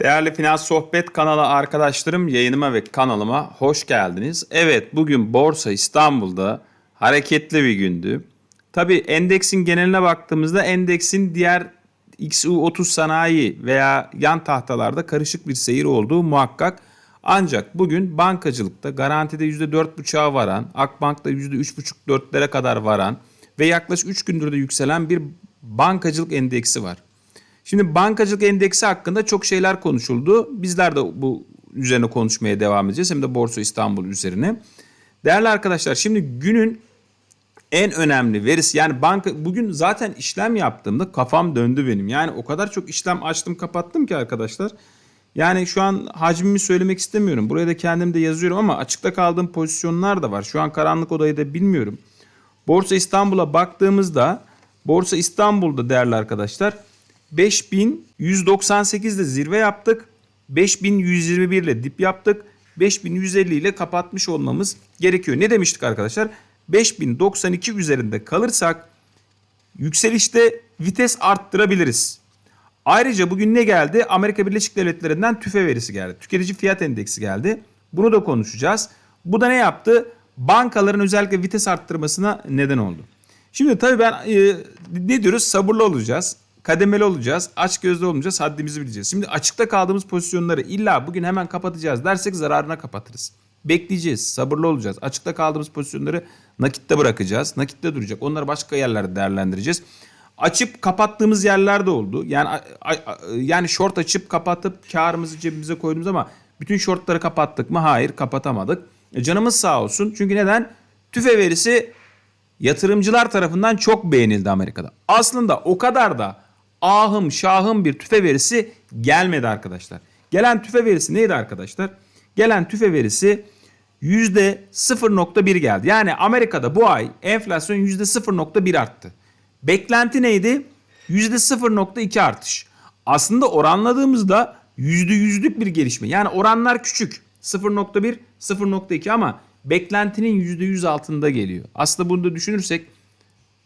Değerli Finans Sohbet kanalı arkadaşlarım yayınıma ve kanalıma hoş geldiniz. Evet bugün Borsa İstanbul'da hareketli bir gündü. Tabi endeksin geneline baktığımızda endeksin diğer XU30 sanayi veya yan tahtalarda karışık bir seyir olduğu muhakkak. Ancak bugün bankacılıkta garantide %4,5'a varan, Akbank'ta %3,5-4'lere kadar varan ve yaklaşık 3 gündür de yükselen bir bankacılık endeksi var. Şimdi bankacılık endeksi hakkında çok şeyler konuşuldu. Bizler de bu üzerine konuşmaya devam edeceğiz. Hem de Borsa İstanbul üzerine. Değerli arkadaşlar şimdi günün en önemli verisi yani banka bugün zaten işlem yaptığımda kafam döndü benim. Yani o kadar çok işlem açtım kapattım ki arkadaşlar. Yani şu an hacmimi söylemek istemiyorum. Buraya da kendim de yazıyorum ama açıkta kaldığım pozisyonlar da var. Şu an karanlık odayı da bilmiyorum. Borsa İstanbul'a baktığımızda Borsa İstanbul'da değerli arkadaşlar 5198'de zirve yaptık. 5121 ile dip yaptık. 5150 ile kapatmış olmamız gerekiyor. Ne demiştik arkadaşlar? 5092 üzerinde kalırsak yükselişte vites arttırabiliriz. Ayrıca bugün ne geldi? Amerika Birleşik Devletleri'nden tüfe verisi geldi. Tüketici fiyat endeksi geldi. Bunu da konuşacağız. Bu da ne yaptı? Bankaların özellikle vites arttırmasına neden oldu. Şimdi tabii ben e, ne diyoruz? Sabırlı olacağız. Kademeli olacağız. Aç gözlü olmayacağız. Haddimizi bileceğiz. Şimdi açıkta kaldığımız pozisyonları illa bugün hemen kapatacağız dersek zararına kapatırız. Bekleyeceğiz. Sabırlı olacağız. Açıkta kaldığımız pozisyonları nakitte bırakacağız. Nakitte duracak. Onları başka yerlerde değerlendireceğiz. Açıp kapattığımız yerler de oldu. Yani yani short açıp kapatıp karımızı cebimize koydunuz ama bütün shortları kapattık mı? Hayır, kapatamadık. E canımız sağ olsun. Çünkü neden? TÜFE verisi yatırımcılar tarafından çok beğenildi Amerika'da. Aslında o kadar da ahım şahım bir tüfe verisi gelmedi arkadaşlar. Gelen tüfe verisi neydi arkadaşlar? Gelen tüfe verisi %0.1 geldi. Yani Amerika'da bu ay enflasyon %0.1 arttı. Beklenti neydi? %0.2 artış. Aslında oranladığımızda %100'lük bir gelişme. Yani oranlar küçük. 0.1, 0.2 ama beklentinin %100 altında geliyor. Aslında bunu da düşünürsek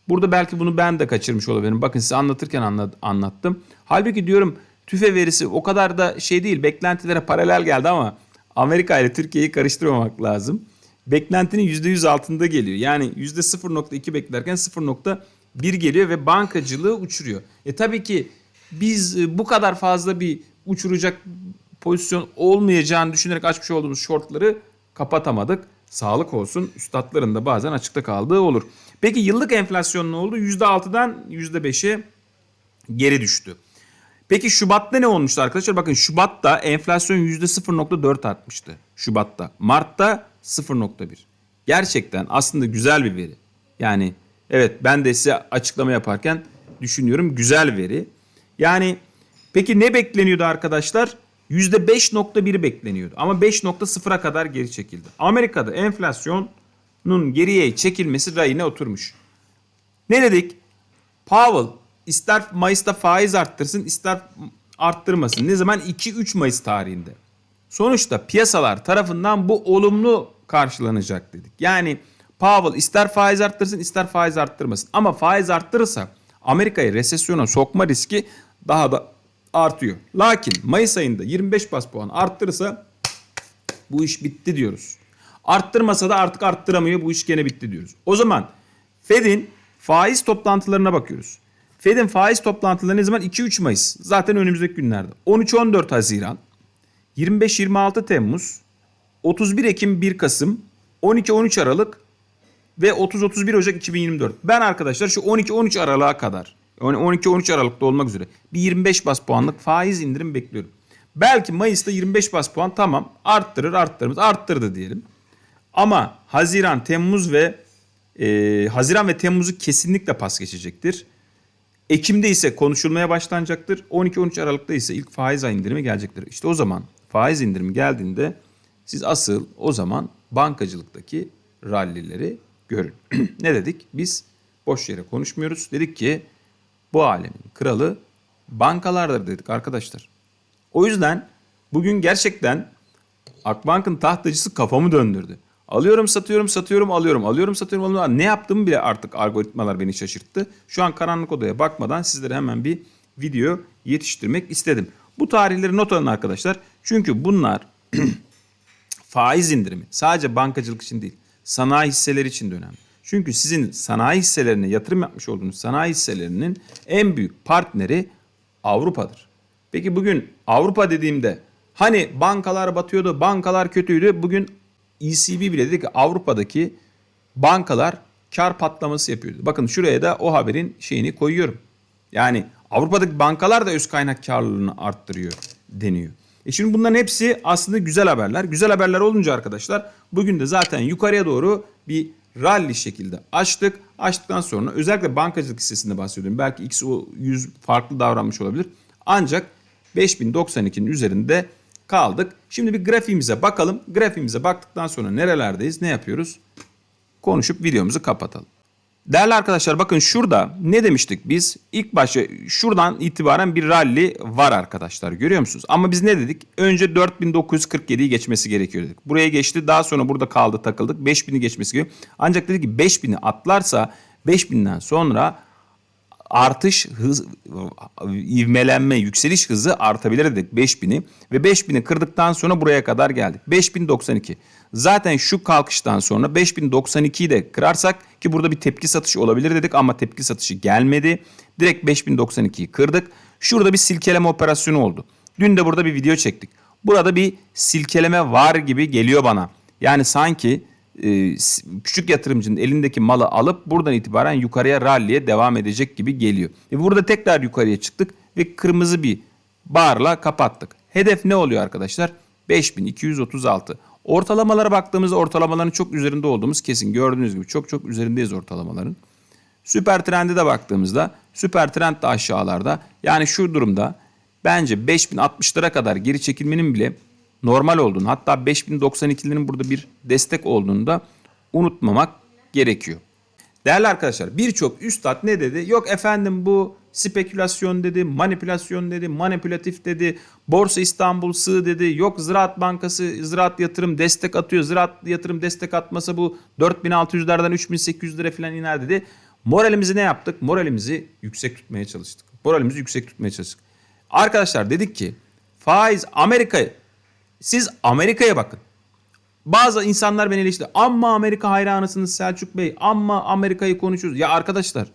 Burada belki bunu ben de kaçırmış olabilirim. Bakın size anlatırken anla- anlattım. Halbuki diyorum tüfe verisi o kadar da şey değil. Beklentilere paralel geldi ama Amerika ile Türkiye'yi karıştırmamak lazım. Beklentinin %100 altında geliyor. Yani %0.2 beklerken 0.1 geliyor ve bankacılığı uçuruyor. E tabii ki biz e, bu kadar fazla bir uçuracak pozisyon olmayacağını düşünerek açmış olduğumuz shortları kapatamadık. Sağlık olsun üstadların da bazen açıkta kaldığı olur. Peki yıllık enflasyon ne oldu? %6'dan %5'e geri düştü. Peki Şubat'ta ne olmuştu arkadaşlar? Bakın Şubat'ta enflasyon %0.4 artmıştı. Şubat'ta. Mart'ta 0.1. Gerçekten aslında güzel bir veri. Yani evet ben de size açıklama yaparken düşünüyorum güzel veri. Yani peki ne bekleniyordu arkadaşlar? %5.1 bekleniyordu ama 5.0'a kadar geri çekildi. Amerika'da enflasyonun geriye çekilmesi rayına oturmuş. Ne dedik? Powell ister Mayıs'ta faiz arttırsın ister arttırmasın. Ne zaman? 2-3 Mayıs tarihinde. Sonuçta piyasalar tarafından bu olumlu karşılanacak dedik. Yani Powell ister faiz arttırsın ister faiz arttırmasın. Ama faiz arttırırsa Amerika'yı resesyona sokma riski daha da artıyor. Lakin Mayıs ayında 25 bas puan arttırırsa bu iş bitti diyoruz. Arttırmasa da artık arttıramıyor bu iş gene bitti diyoruz. O zaman Fed'in faiz toplantılarına bakıyoruz. Fed'in faiz toplantıları ne zaman? 2-3 Mayıs. Zaten önümüzdeki günlerde. 13-14 Haziran, 25-26 Temmuz, 31 Ekim 1 Kasım, 12-13 Aralık ve 30-31 Ocak 2024. Ben arkadaşlar şu 12-13 Aralık'a kadar yani 12-13 Aralık'ta olmak üzere bir 25 bas puanlık faiz indirim bekliyorum. Belki Mayıs'ta 25 bas puan tamam arttırır arttırmaz arttırdı diyelim. Ama Haziran, Temmuz ve e, Haziran ve Temmuz'u kesinlikle pas geçecektir. Ekim'de ise konuşulmaya başlanacaktır. 12-13 Aralık'ta ise ilk faiz indirimi gelecektir. İşte o zaman faiz indirimi geldiğinde siz asıl o zaman bankacılıktaki rallileri görün. ne dedik? Biz boş yere konuşmuyoruz. Dedik ki bu alemin kralı bankalardır dedik arkadaşlar. O yüzden bugün gerçekten Akbank'ın tahtacısı kafamı döndürdü. Alıyorum satıyorum satıyorum alıyorum alıyorum satıyorum alıyorum. Ne yaptığımı bile artık algoritmalar beni şaşırttı. Şu an karanlık odaya bakmadan sizlere hemen bir video yetiştirmek istedim. Bu tarihleri not alın arkadaşlar. Çünkü bunlar faiz indirimi sadece bankacılık için değil sanayi hisseleri için de önemli. Çünkü sizin sanayi hisselerine yatırım yapmış olduğunuz sanayi hisselerinin en büyük partneri Avrupa'dır. Peki bugün Avrupa dediğimde hani bankalar batıyordu, bankalar kötüydü. Bugün ECB bile dedi ki Avrupa'daki bankalar kar patlaması yapıyordu. Bakın şuraya da o haberin şeyini koyuyorum. Yani Avrupa'daki bankalar da öz kaynak karlılığını arttırıyor deniyor. E şimdi bunların hepsi aslında güzel haberler. Güzel haberler olunca arkadaşlar bugün de zaten yukarıya doğru bir rally şekilde açtık. Açtıktan sonra özellikle bankacılık hissesinde bahsediyorum. Belki X o 100 farklı davranmış olabilir. Ancak 5092'nin üzerinde kaldık. Şimdi bir grafiğimize bakalım. Grafiğimize baktıktan sonra nerelerdeyiz, ne yapıyoruz? Konuşup videomuzu kapatalım. Değerli arkadaşlar bakın şurada ne demiştik biz? İlk başta şuradan itibaren bir rally var arkadaşlar görüyor musunuz? Ama biz ne dedik? Önce 4947'yi geçmesi gerekiyor dedik. Buraya geçti daha sonra burada kaldı takıldık. 5000'i geçmesi gerekiyor. Ancak dedik ki 5000'i atlarsa 5000'den sonra artış hız ivmelenme yükseliş hızı artabilir dedik 5000'i ve 5000'i kırdıktan sonra buraya kadar geldik. 5092. Zaten şu kalkıştan sonra 5092'yi de kırarsak ki burada bir tepki satışı olabilir dedik ama tepki satışı gelmedi. Direkt 5092'yi kırdık. Şurada bir silkeleme operasyonu oldu. Dün de burada bir video çektik. Burada bir silkeleme var gibi geliyor bana. Yani sanki e, küçük yatırımcının elindeki malı alıp buradan itibaren yukarıya ralliye devam edecek gibi geliyor. E burada tekrar yukarıya çıktık ve kırmızı bir barla kapattık. Hedef ne oluyor arkadaşlar? 5236. Ortalamalara baktığımızda ortalamaların çok üzerinde olduğumuz kesin. Gördüğünüz gibi çok çok üzerindeyiz ortalamaların. Süper trende de baktığımızda süper trend de aşağılarda. Yani şu durumda bence 5060'lara kadar geri çekilmenin bile normal olduğunu hatta 5092'lerin burada bir destek olduğunu da unutmamak gerekiyor. Değerli arkadaşlar birçok üstad ne dedi? Yok efendim bu spekülasyon dedi, manipülasyon dedi, manipülatif dedi, Borsa İstanbul sığ dedi, yok Ziraat Bankası Ziraat Yatırım destek atıyor, Ziraat Yatırım destek atmasa bu 4600'lerden 3800 lira falan iner dedi. Moralimizi ne yaptık? Moralimizi yüksek tutmaya çalıştık. Moralimizi yüksek tutmaya çalıştık. Arkadaşlar dedik ki faiz Amerika siz Amerika'ya bakın. Bazı insanlar beni eleştiriyor. Amma Amerika hayranısınız Selçuk Bey. Amma Amerika'yı konuşuyoruz. Ya arkadaşlar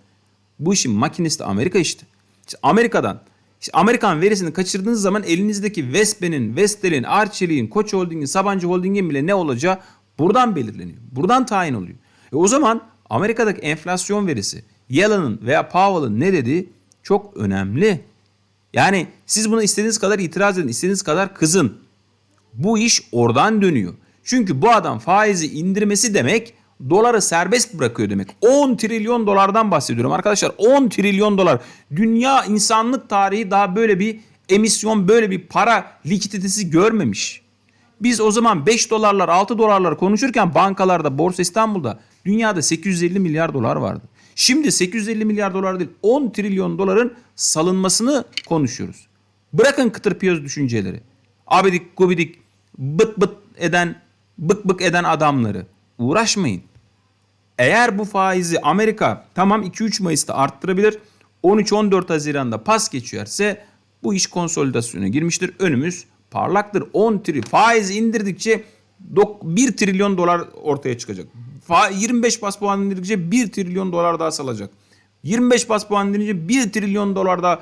bu işin makinesi Amerika işte. İşte Amerika'dan işte Amerikan verisini kaçırdığınız zaman elinizdeki Vespe'nin, Vestel'in, Arçelik'in, Koç Holding'in, Sabancı Holding'in bile ne olacağı buradan belirleniyor. Buradan tayin oluyor. E o zaman Amerika'daki enflasyon verisi, Yellen'ın veya Powell'ın ne dediği çok önemli. Yani siz buna istediğiniz kadar itiraz edin, istediğiniz kadar kızın. Bu iş oradan dönüyor. Çünkü bu adam faizi indirmesi demek doları serbest bırakıyor demek. 10 trilyon dolardan bahsediyorum arkadaşlar. 10 trilyon dolar. Dünya insanlık tarihi daha böyle bir emisyon, böyle bir para likiditesi görmemiş. Biz o zaman 5 dolarlar, 6 dolarlar konuşurken bankalarda, Borsa İstanbul'da dünyada 850 milyar dolar vardı. Şimdi 850 milyar dolar değil 10 trilyon doların salınmasını konuşuyoruz. Bırakın kıtır piyoz düşünceleri. Abidik gubidik bıt bıt eden bık bık eden adamları uğraşmayın. Eğer bu faizi Amerika tamam 2-3 Mayıs'ta arttırabilir. 13-14 Haziran'da pas geçiyorsa bu iş konsolidasyona girmiştir. Önümüz parlaktır. 10 tri faiz indirdikçe 1 trilyon dolar ortaya çıkacak. 25 bas puan indirdikçe 1 trilyon dolar daha salacak. 25 bas puan indirince 1 trilyon dolar da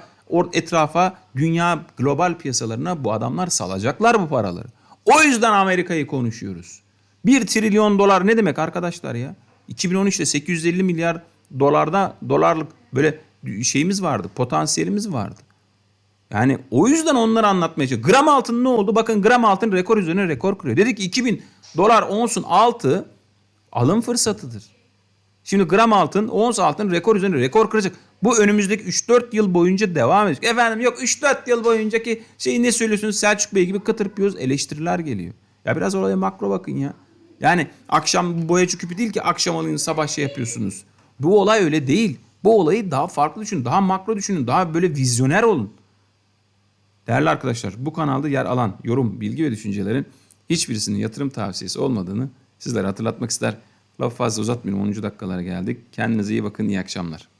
etrafa dünya global piyasalarına bu adamlar salacaklar bu paraları. O yüzden Amerika'yı konuşuyoruz. 1 trilyon dolar ne demek arkadaşlar ya? 2013'te 850 milyar dolarda dolarlık böyle şeyimiz vardı, potansiyelimiz vardı. Yani o yüzden onları anlatmaya. Gram altın ne oldu? Bakın gram altın rekor üzerine rekor kırıyor. Dedik ki 2000 dolar onsun altı alım fırsatıdır. Şimdi gram altın, ons altın rekor üzerine rekor kıracak. Bu önümüzdeki 3-4 yıl boyunca devam edecek. Efendim yok 3-4 yıl boyuncaki şeyi ne söylüyorsunuz Selçuk Bey gibi kıtır piyoz eleştiriler geliyor. Ya biraz olaya makro bakın ya. Yani akşam boyacı küpü değil ki akşam alın sabah şey yapıyorsunuz. Bu olay öyle değil. Bu olayı daha farklı düşünün. Daha makro düşünün. Daha böyle vizyoner olun. Değerli arkadaşlar bu kanalda yer alan yorum, bilgi ve düşüncelerin hiçbirisinin yatırım tavsiyesi olmadığını sizlere hatırlatmak ister. Lafı fazla uzatmayalım 10. dakikalara geldik. Kendinize iyi bakın iyi akşamlar.